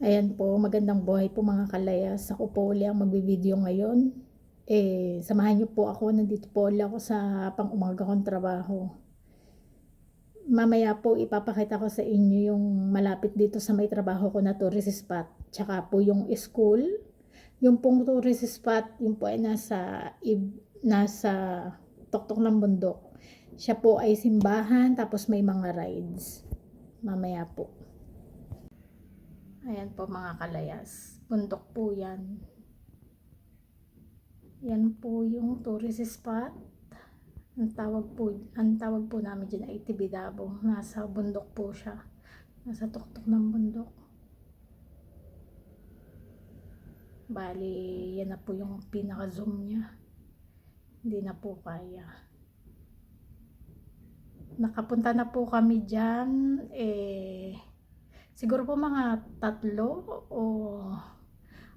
Ayan po, magandang buhay po mga kalayas. Ako po uli ang magbibideo ngayon. Eh, samahan niyo po ako. Nandito po uli ako sa pang-umaga kong trabaho. Mamaya po ipapakita ko sa inyo yung malapit dito sa may trabaho ko na tourist spot. Tsaka po yung school. Yung pong tourist spot, yung po ay nasa, nasa tuktok ng bundok. Siya po ay simbahan, tapos may mga rides. Mamaya po. Ayan po mga kalayas. Bundok po yan. Yan po yung tourist spot. Ang tawag po, ang tawag po namin dyan ay Tibidabo. Nasa bundok po siya. Nasa tuktok ng bundok. Bali, yan na po yung pinaka-zoom niya. Hindi na po kaya. Nakapunta na po kami dyan. Eh, Siguro po mga tatlo o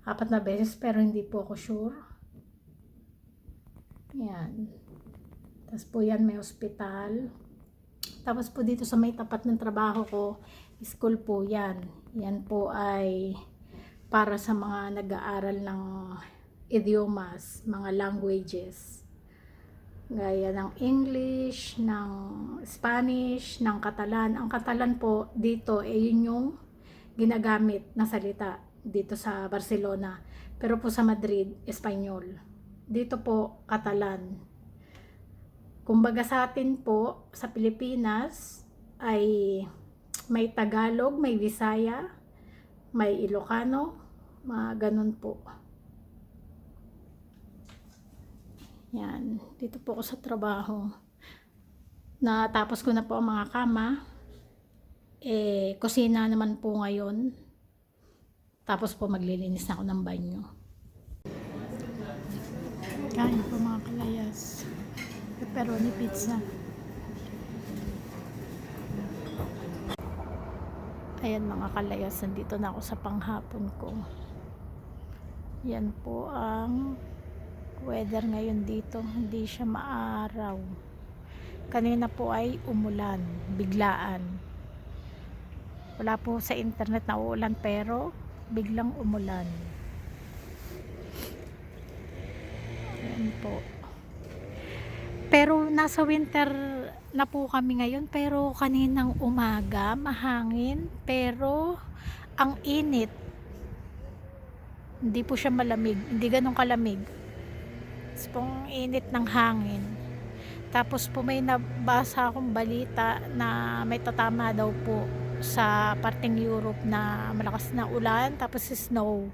apat na beses pero hindi po ako sure. Yan. Tapos po yan may ospital. Tapos po dito sa may tapat ng trabaho ko, school po yan. Yan po ay para sa mga nag-aaral ng idiomas, mga languages. Gaya ng English, ng Spanish, ng Catalan. Ang Catalan po dito ay yun yung ginagamit na salita dito sa Barcelona. Pero po sa Madrid, Espanyol. Dito po, Catalan. Kumbaga sa atin po, sa Pilipinas, ay may Tagalog, may Visaya, may Ilocano, mga ganun po. Yan. Dito po ako sa trabaho. Natapos ko na po ang mga kama. Eh, kusina naman po ngayon. Tapos po maglilinis na ako ng banyo. Kain po mga kalayas. Pepperoni pizza. Ayan mga kalayas, nandito na ako sa panghapon ko. Yan po ang weather ngayon dito hindi siya maaraw. Kanina po ay umulan biglaan. Wala po sa internet na uulan pero biglang umulan. Yan po. Pero nasa winter na po kami ngayon pero kaninang umaga mahangin pero ang init hindi po siya malamig. Hindi ganun kalamig pong init ng hangin. Tapos po may nabasa akong balita na may tatama daw po sa parting Europe na malakas na ulan tapos snow.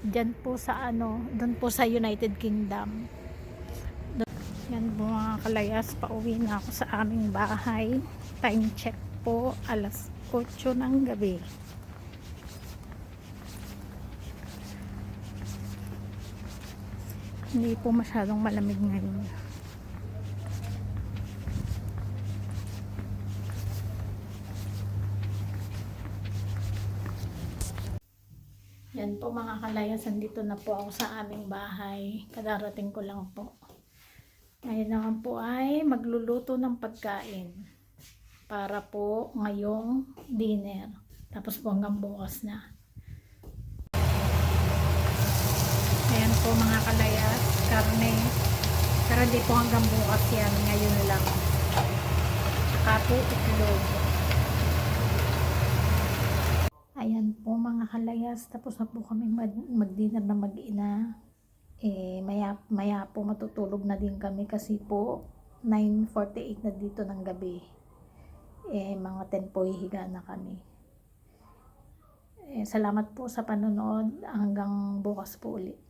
Diyan po sa ano, doon po sa United Kingdom. Yan po mga kalayas, pauwi na ako sa aming bahay. Time check po, alas 8 ng gabi. Hindi po masyadong malamig ngayon. Yan po mga kalayas, nandito na po ako sa aming bahay. Kadarating ko lang po. Ngayon naman po ay magluluto ng pagkain para po ngayong dinner. Tapos po hanggang bukas na. Ayan po mga kalayas, karne. Pero hindi po hanggang bukas yan, ngayon lang. Saka po itlog. Ayan po mga kalayas, tapos na po kami mag- mag-dinner na mag-ina. Eh, maya, maya po matutulog na din kami kasi po 9.48 na dito ng gabi. Eh, mga 10 po hihiga na kami. Eh, salamat po sa panonood. Hanggang bukas po ulit.